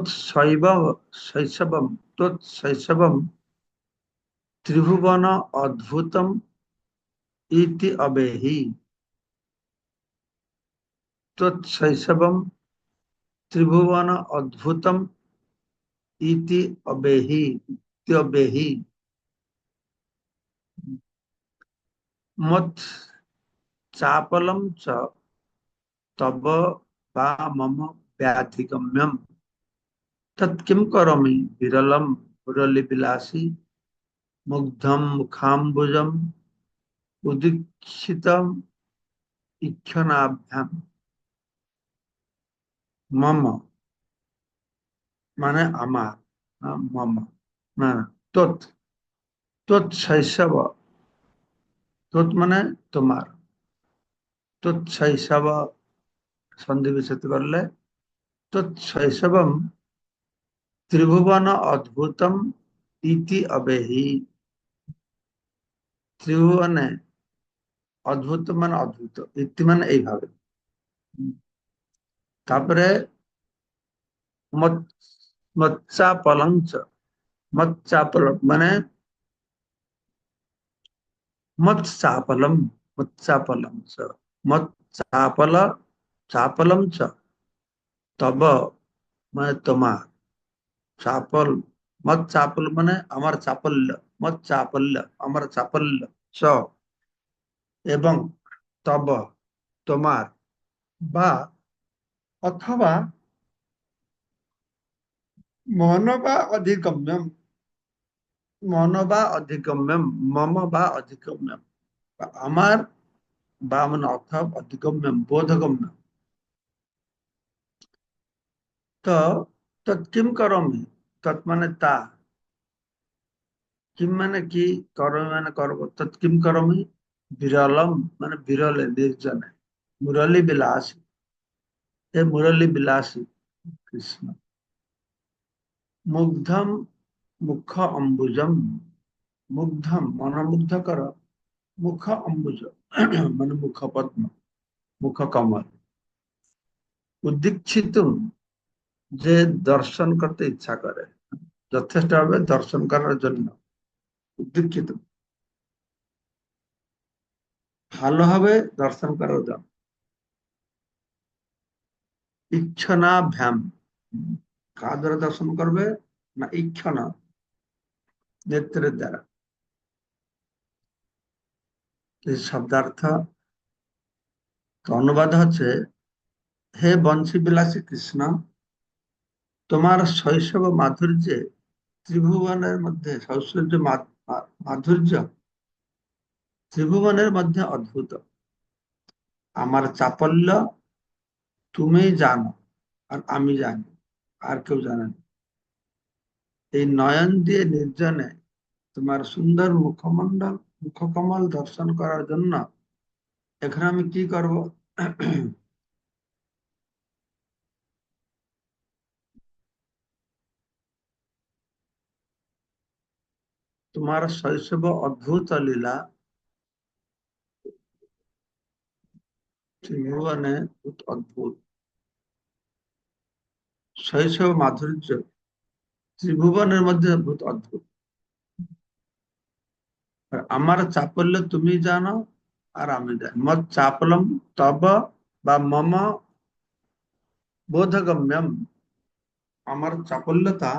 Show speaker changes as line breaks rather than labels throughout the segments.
त्वत्शैव शैशवं त्वत्शैशवं त्रिभुवन अद्भुतम इति अवेहि त्वत् त्वत्शैशवं त्रिभुवन अद्भुतम इति अबेहि त्यबेहि मत चापलम च तव वा मम व्याधिगम्यम তৎকিম করমি বিরলম মুরলীবিলাসী মুগ্ধম মুখাম্বুজম উদীক্ষিতম ইক্ষণাভ্যাম মম মানে আমার মম না না, তৎ তৎ শৈশব তৎ মানে তোমার তৎ শৈশব সন্ধি বিচ্ছেদ করলে তৎ শৈশবম ত্রিভুবন অদ্ভুতম ইতি অবেহি ত্রিভুবনে অদ্ভুত মানে অদ্ভুত ইতি মানে এইভাবে তারপরে মৎচাপলঞ্চ মৎচাপলম মানে মৎচাপলম মৎচাপলম চ মৎচাপল চাপলম চ তব মানে তোমার চাপল মত চাপল মানে আমার চাপল্য মত চাপল্য আমার চাপল্য চ। এবং তব, তোমার, বা, অথবা মন বা অধিগম্যম, মন বা অধিগম্যম, মম বা অধিগম্যম আমার, বা মানে অথব, অধিগম্যম, বোধগম্যম। তো তৎ কিম করমি তৎ মানে তা কিম মানে কি করমি মানে করব তৎ কিম করমি বিরলম মানে বিরলে নির্জনে মুরলী বিলাসী এ মুরলী বিলাসী কৃষ্ণ মুগ্ধম মুখ অম্বুজম মুগ্ধম মনোমুগ্ধ কর মুখ অম্বুজ মানে মুখ পদ্ম মুখ কমল উদ্দীক্ষিত যে দর্শন করতে ইচ্ছা করে, যথেষ্ট ভাবে দর্শন করার জন্য উদ্দীক্ষিত। ভালোভাবে দর্শন করার জন্য। ইচ্ছনা ভ্যাম। কার দ্বারা দর্শন করবে না ইচ্ছনা নেত্রের দ্বারা। শব্দার্থ। অনুবাদ হচ্ছে, হে বংশী বিলাসী কৃষ্ণ তোমার শৈশব মাধুর্যে, ত্রিভুবনের মধ্যে শৈশব মাধুর্য, ত্রিভুবনের মধ্যে অদ্ভুত। আমার চাপল্য তুমি জানো আর আমি জানি, আর কেউ জানে না। এই নয়ন দিয়ে নির্জনে তোমার সুন্দর মুখমণ্ডল, মুখকমল দর্শন করার জন্য এখানে আমি কি করব? তোমার শৈশব অদ্ভুত লীলা। অদ্ভুত। শৈশব মাধুর্য। ত্রিভুবনের মধ্যে অদ্ভুত অদ্ভুত। আমার চাপল্য তুমি জানো আর আমি জানি। মত চাপলম তব বা মম বোধগম্যম। আমার চাপল্যতা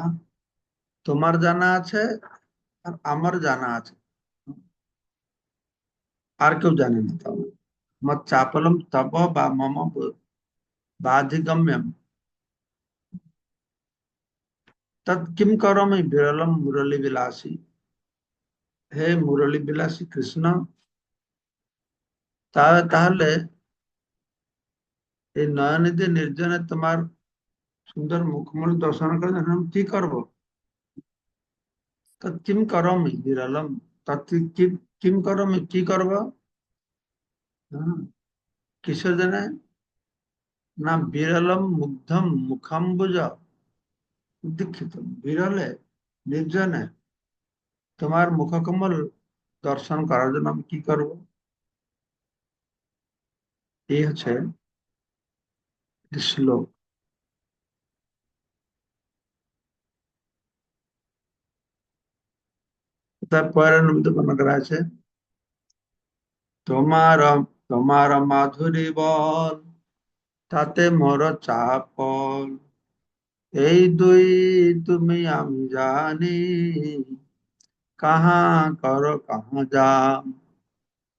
তোমার জানা আছে আর আমার জানা আছে আর কেউ জানে না তাহলে মত চাপলম তব বা মম বাধিগম্যম তৎ কিম করমি বিরলম মুরলী বিলাসী হে মুরলী বিলাসী কৃষ্ণ তাহলে এই নয়নিধি নির্জনে তোমার সুন্দর মুখমূল দর্শন করে আমি কি করব কিম করমি বিরলম কিম করমি কি করব কিসের জন্য না বিরলম মুগ্ধম মুখাম্বুজ দীক্ষিত বিরলে নির্জনে তোমার মুখকমল দর্শন করার জন্য আমি কি করব? এই হচ্ছে শ্লোক। પર નું তোমার তোমার মাধুরী বল তাতে মোর চাপল এই দুই তুমি আমি জানি, কাহা কর, কাহা যাম,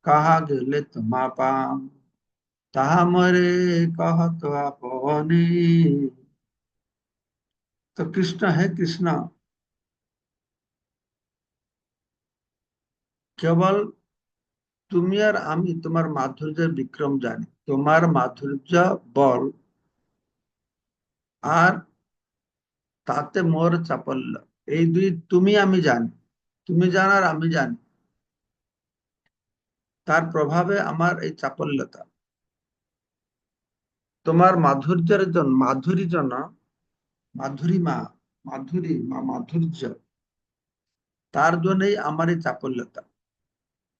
কাহা গেলে তোমা পাম। তাহা মরে কহ তো আপনি। তো কৃষ্ণ, হে কৃষ্ণ কেবল তুমি আর আমি, তোমার মাধুর্যের বিক্রম জানি। তোমার মাধুর্য বল, আর তাতে মোর চাপল্য। এই দুই তুমি আমি জানি, তুমি জানার আমি জানি। তার প্রভাবে আমার এই চাপল্যতা। তোমার মাধুর্যের জন্য মাধুরী জন্য মাধুরী মা মাধুরী মা, মাধুর্য, তার জন্যই আমার এই চাপল্যতা।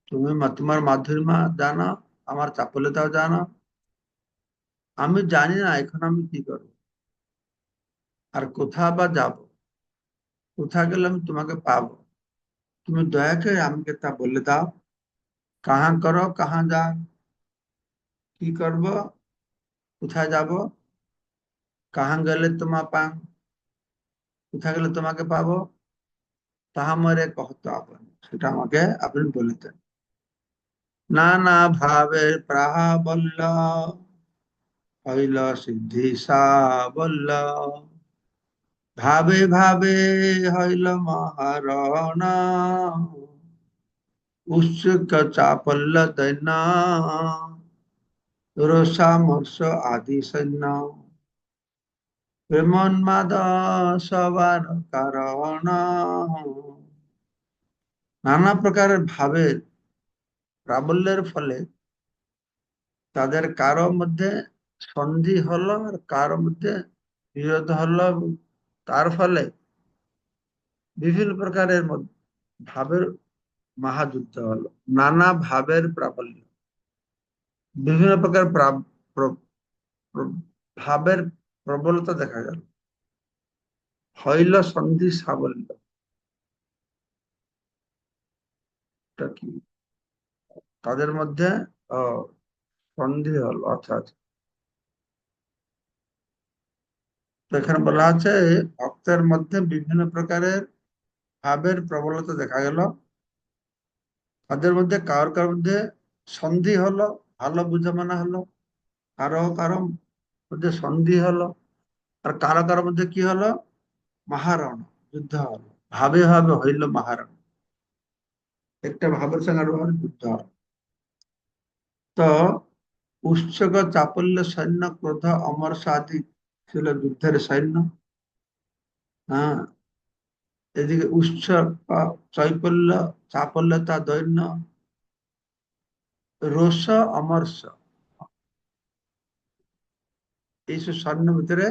তুমি তোমার মাধুরী মা জানো, আমার চাপল্যতাও জানো। আমি জানি না এখন আমি কি করব। আর কোথা বা যাব। কোথা গেলে আমি তোমাকে পাব। তুমি দয়া করে আমাকে তা বলে দাও। কাহা করো, কাহা যা কি করব? কোথায় যাব? কাহা গেলে তোমা পাং। কোথায় গেলে তোমাকে পাবো? তাহা মরে কহতো আপন। সেটা আমাকে আপনি বলে দেন। নানা ভাবের প্রাবল্য হইল সিদ্ধি বলল। ভাবে ভাবে হইল মহারণা। উৎসুক চাপল্য দৈন্য রসামর্ষ আদি সৈন্য। প্রেমন্মাদ সবার কারণ। নানা প্রকারের ভাবের প্রাবল্যের ফলে তাদের কারও মধ্যে সন্ধি হলো আর কারও মধ্যে বিরোধ হলো তার ফলে বিভিন্ন প্রকারের ভাবের মহাযুদ্ধ হলো, নানা ভাবের প্রাবল্য। বিভিন্ন প্রকার ভাবের প্রবলতা দেখা গেল। হইল সন্ধি সাবল্য। কি? তাদের মধ্যে সন্ধি হল অর্থাৎ এখানে বলা আছে, ভক্তের মধ্যে বিভিন্ন প্রকারের ভাবের প্রবলতা দেখা গেল। তাদের মধ্যে কারোর কারোর মধ্যে সন্ধি হলো ভালো বুঝামানা হলো। কারও কারও মধ্যে সন্ধি হলো আর কারও কারও মধ্যে কি হলো? মহারণ যুদ্ধ হলো ভাবে ভাবে হইল মহারণ। একটা ভাবের সঙ্গে যুদ্ধ হলো। তো উৎসক চাপল্য সৈন্য ক্রোধ অমর সাদি ছিল যুদ্ধের সৈন্য। হ্যাঁ এদিকে উৎসব চৈপল্য চাপল্যতা দৈন্য। রোষ অমর্ষ এইসব স্বর্ণ ভিতরে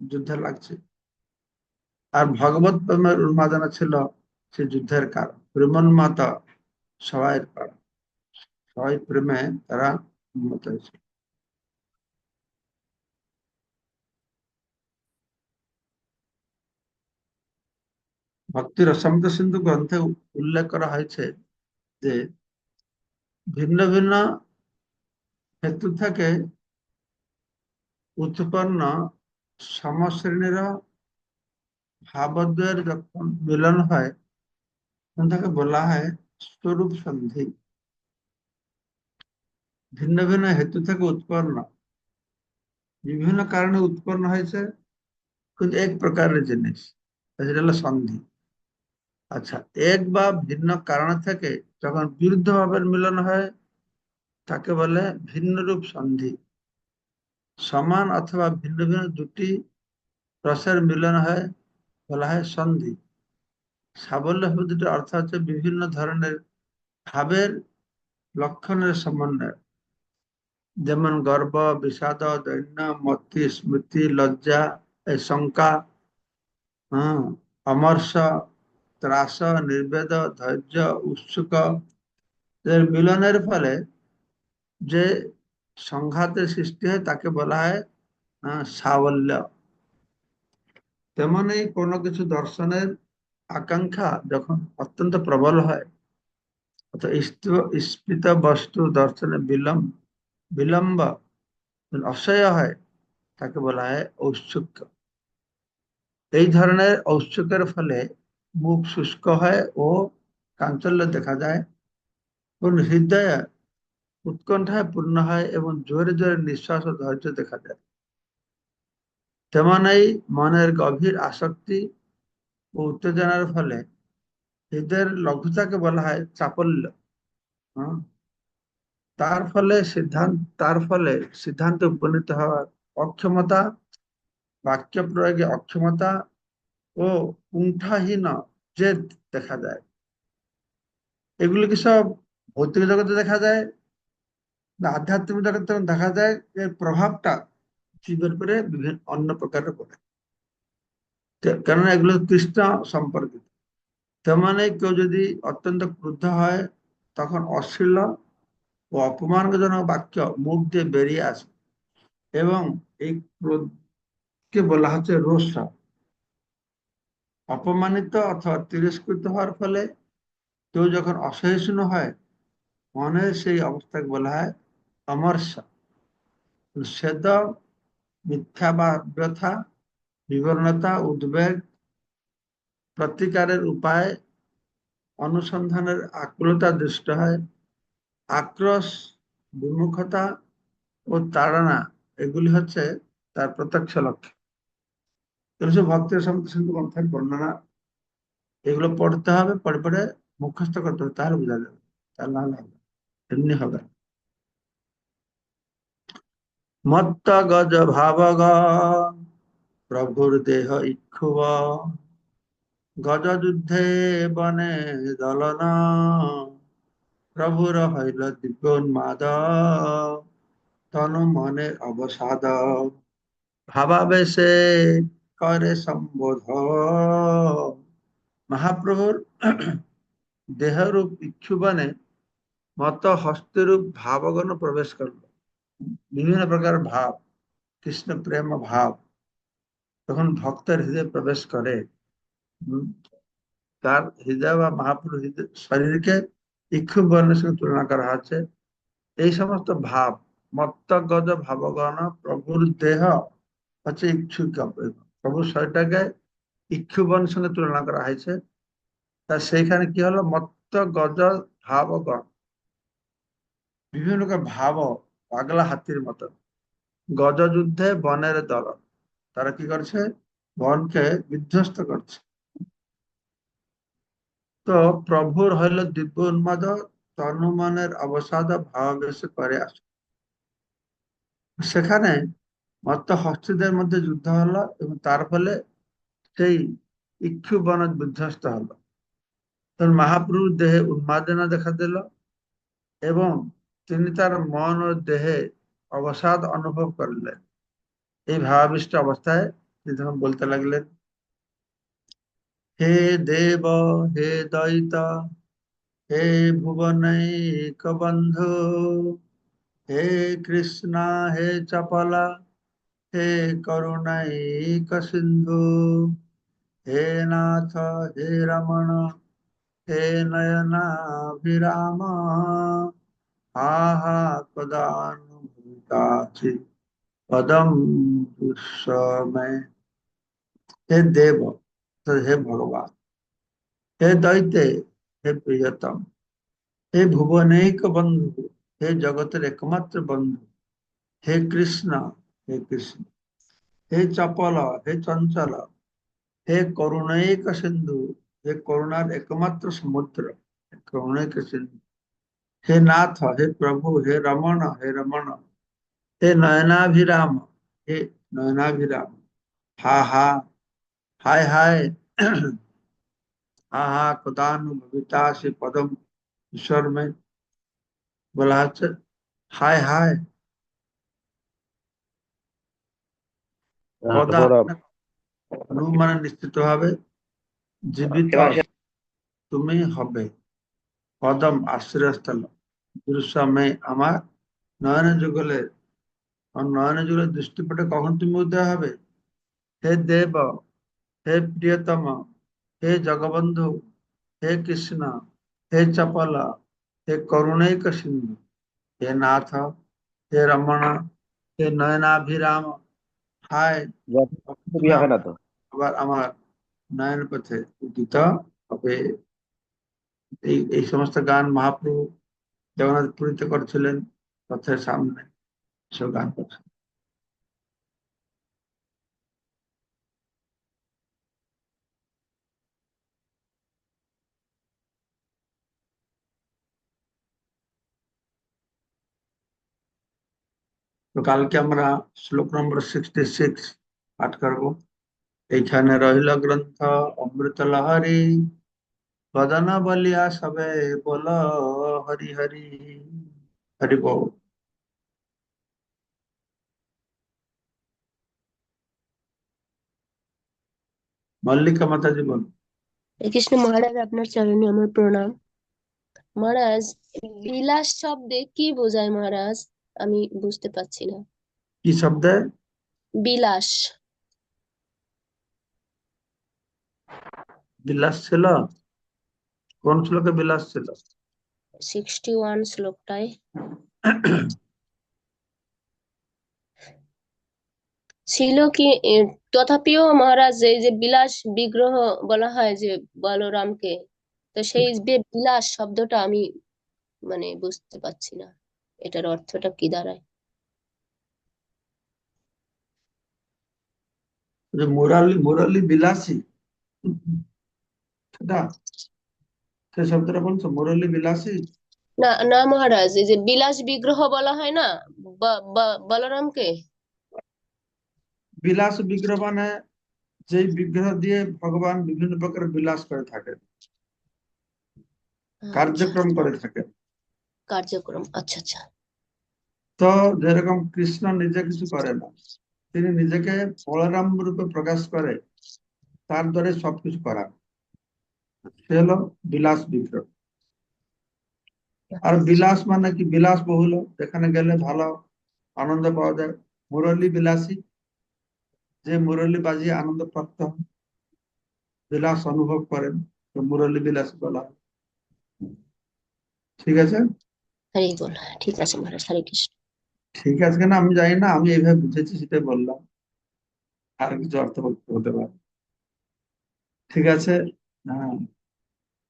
যুদ্ধ লাগছে। আর ভগবত প্রেমের উন্মাদনা ছিল সে যুদ্ধের কারণ। প্রেমন্মাতা সবাই কারণ। সবাই প্রেমে তারা উন্মত হয়েছে। ভক্তির অসন্ত সিন্ধু গ্রন্থে উল্লেখ করা হয়েছে যে, ভিন্ন ভিন্ন হেতু থেকে উৎপন্ন সমশ্রেণীর ভাবদ্বয়ের যখন মিলন হয়, তখন তাকে বলা হয় স্বরূপ সন্ধি। ভিন্ন ভিন্ন হেতু থেকে উৎপন্ন। বিভিন্ন কারণে উৎপন্ন হয়েছে, কিন্তু এক প্রকারের জিনিস, সেটা হলো সন্ধি। আচ্ছা এক বা ভিন্ন কারণ থেকে যখন বিরুদ্ধ ভাবের মিলন হয়, তাকে বলে ভিন্ন রূপ সন্ধি। সমান অথবা ভিন্ন ভিন্ন দুটি রসের মিলন হয়, বলা হয় সন্ধি। সাবল্য শব্দটির অর্থ হচ্ছে বিভিন্ন ধরনের ভাবের লক্ষণের সমন্বয়। যেমন গর্ব, বিষাদ, দৈন্য, মতি, স্মৃতি, লজ্জা শঙ্কা হম অমর্ষ, ত্রাস, নির্বেদ, ধৈর্য, উৎসুক। এর মিলনের ফলে যে সংঘাতের সৃষ্টি হয় তাকে বলা হয় সাবল্য। তেমনই কোনো কিছু দর্শনের আকাঙ্ক্ষা যখন অত্যন্ত প্রবল হয়, অর্থাৎ স্ফীত বস্তু দর্শনে বিলম্ব বিলম্ব অসহ্য হয়, তাকে বলা হয় ঔৎসুক্য। এই ধরনের ঔৎসুকের ফলে মুখ শুষ্ক হয় ও কাঞ্চল্য দেখা যায়। এবং হৃদয় উৎকণ্ঠায় পূর্ণ হয় এবং জোরে জোরে নিঃশ্বাস ও ধৈর্য দেখা যায়। তেমন এই মনের গভীর আসক্তি ও উত্তেজনার ফলে হৃদয়ের লঘুতাকে বলা হয় চাপল্য। তার ফলে সিদ্ধান্ত, তার ফলে সিদ্ধান্তে উপনীত হওয়ার অক্ষমতা বাক্য প্রয়োগে অক্ষমতা ও কুণ্ঠাহীন জেদ দেখা যায়। এগুলো কি সব ভৌতিক জগতে দেখা যায় না আধ্যাত্মিক জগতে দেখা যায়? যে প্রভাবটা জীবের উপরে বিভিন্ন অন্য প্রকারের পড়ে। কেননা এগুলো কৃষ্ণ সম্পর্কিত। তেমনি কেউ যদি অত্যন্ত ক্রুদ্ধ হয়, তখন অশ্লীল ও অপমানজনক বাক্য মুখ দিয়ে বেরিয়ে আসে। এবং এই ক্রোধকে বলা হচ্ছে রোষ। অপমানিত অথবা তিরস্কৃত হওয়ার ফলে কেউ যখন অসহিষ্ণু হয়, মনে সেই অবস্থাকে বলা হয় অমর্ষ। সেদ মিথ্যা বা ব্যথা বিবরণতা, উদ্বেগ, প্রতিকারের উপায়, অনুসন্ধানের আকুলতা দৃষ্ট হয়। আক্রোশ, বিমুখতা ও তাড়না, এগুলি হচ্ছে তার প্রত্যক্ষ লক্ষ্য এগুলো ভক্তের সম্পর্কে গ্রন্থের বর্ণনা। এগুলো পড়তে হবে, পড়ে পড়ে মুখস্থ করতে হবে, তাহলে বোঝা যাবে। তাহলে না হবে, এমনি হবে। মত্ত গজ ভাবগ, প্রভুর দেহ ইক্ষুব। গজ যুদ্ধে বনে দলনা। প্রভুর হইল দিব্য উন্মাদ তনু মনে অবসাদ। ভাবাবেশে করে সম্বোধ। মহাপ্রভুর দেহরূপ ইচ্ছুবনে মত হস্তরূপ ভাবগণ প্রবেশ করল। বিভিন্ন প্রকার ভাব, কৃষ্ণ প্রেম ভাব তখন ভক্তের হৃদয় প্রবেশ করে তার হৃদয় বা মহাপ্রভু শরীরকে ইক্ষু বর্ণের সঙ্গে তুলনা করা হচ্ছে এই সমস্ত ভাব, মত্তগজ ভাবগণ, প্রভুর দেহ হচ্ছে ইচ্ছুক প্রভুর শরীরটাকে ইক্ষুবনের সঙ্গে তুলনা করা হয়েছে। তা সেইখানে কি হলো? মত্ত গজ ভাবগণ। বিভিন্ন রকম ভাব পাগলা হাতির মতো। গজ যুদ্ধে বনের দল, তারা কি করছে? বনকে বিধ্বস্ত করছে। তো প্রভুর হইল দিব্য উন্মাদ তনুমানের অবসাদ ভাবাবেশ করে আসে। সেখানে মত্ত হস্তিদের মধ্যে যুদ্ধ হলো এবং তার ফলে সেই ইক্ষু বন বিধ্বস্ত হলো। তখন মহাপ্রভুর দেহে উন্মাদনা দেখা দিল এবং তিনি তার মন ও দেহে অবসাদ অনুভব করলেন। এই ভাবাবিষ্ট অবস্থায় তিনি তখন বলতে লাগলেন হে দেব, হে দয়িত হে ভুবনৈক বন্ধু, হে কৃষ্ণ, হে চপলা, হে করুণৈক সিন্ধু, হে নাথ, হে রমণ, হে নয়নাভিরাম, আহা কদানুভূতাচি পদম দুঃসময় হে দেব হে ভগবান হে দৈতে হে প্রিয়তম হে ভুবনৈক বন্ধু হে জগতের একমাত্র বন্ধু হে কৃষ্ণ হে কৃষ্ণ হে চপল হে চঞ্চল হে করুণৈক সিন্ধু হে করুণার একমাত্র সমুদ্র করুণৈক সিন্ধু হে নাথ হে প্রভু হে রমণ হে রমণ হে নয়নাভিরাম হে নয়নাভিরাম হা হা হায় হায় হা হা কদানুভবিতা সে পদম ঈশ্বর মে বলা হচ্ছে হায় হায়। মানে নিশ্চিত ভাবে জীবিত তুমি হবে। পদম আশ্রয়স্থল। দৃশ্যমে আমার নয়ন যুগলে নয়ন যুগলের দৃষ্টিপটে কখন তুমি উদয় হবে? হে দেব হে প্রিয়তম হে জগবন্ধু হে কৃষ্ণ হে চপল হে করুণৈক সিন্ধু হে নাথ হে রমণ হে নয়নাভিরাম। হায় আবার আমার নয়ন পথে উদিত হবে। এই এই সমস্ত গান মহাপ্রভু জগন্নাথ পুরীতে করছিলেন পথের সামনে। সব গান করছেন। তো কালকে আমরা শ্লোক নম্বর সিক্সটি সিক্স পাঠ করব এইখানে রহিল গ্রন্থ অমৃত লহরী বদন বলিয়া সবে বল হরি হরি হরি বল মল্লিকা মাতাজি বল
কৃষ্ণ মহারাজ আপনার চরণে আমার প্রণাম মহারাজ বিলাস শব্দে কি বোঝায় মহারাজ আমি বুঝতে পারছি না।
কি শব্দে?
বিলাস।
বিলাস ছিল? কোন শ্লোকে বিলাস ছিল?
সিক্সটি ওয়ান শ্লোকটায়। ছিল কি তথাপিও মহারাজ এই যে বিলাস বিগ্রহ বলা হয় যে বলরামকে তো সেই যে বিলাস শব্দটা আমি মানে বুঝতে পারছি না। এটার অর্থটা কি দাঁড়ায়?
যে মুরালি মুরালি বিলাসী। সে শব্দটা বলছো? মুরলী বিলাসী?
না না মহারাজ এই যে বিলাস বিগ্রহ বলা হয় না? বলরামকে?
বিলাস বিগ্রহ মানে যেই বিগ্রহ দিয়ে ভগবান বিভিন্ন প্রকার বিলাস করে থাকেন। কার্যক্রম করে থাকেন।
কার্যক্রম আচ্ছা আচ্ছা।
তো যেরকম কৃষ্ণ নিজে কিছু করে না, তিনি নিজেকে বলরাম রূপে প্রকাশ করে, তার দ্বারা সবকিছু করা। সে হলো বিলাস বিগ্রহ। আর বিলাস মানে কি? বিলাস বহুল, যেখানে গেলে ভালো, আনন্দ পাওয়া যায়। মুরলী বিলাসী, যে মুরলী বাজিয়ে আনন্দ প্রাপ্ত বিলাস অনুভব করেন মুরলী বিলাসী বলা ঠিক আছে?
হরি বল ঠিক আছে মহারাজ হরে কৃষ্ণ।
ঠিক আছে কেন আমি জানি না আমি এইভাবে বুঝেছি সেটাই বললাম। আর কিছু অর্থ হতে পারে। ঠিক আছে? হ্যাঁ।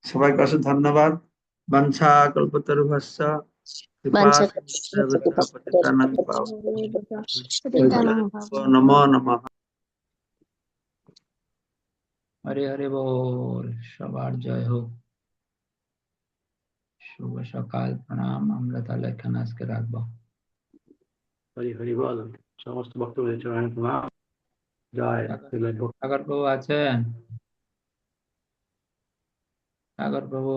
সবাইকে অশেষ ধন্যবাদ। বাঞ্ছা কল্পতরু ভাষ্য
বাঞ্ছা
নমো নমঃ।
হরে হরে বল সবার জয় হোক। শুভ সকাল প্রণাম। আমরা তাহলে এখানে আজকে রাখব।
হরি হরি বল। সমস্ত ভক্তদের চরণে প্রণাম জয়
সাগর প্রভু আছেন? সাগর প্রভু।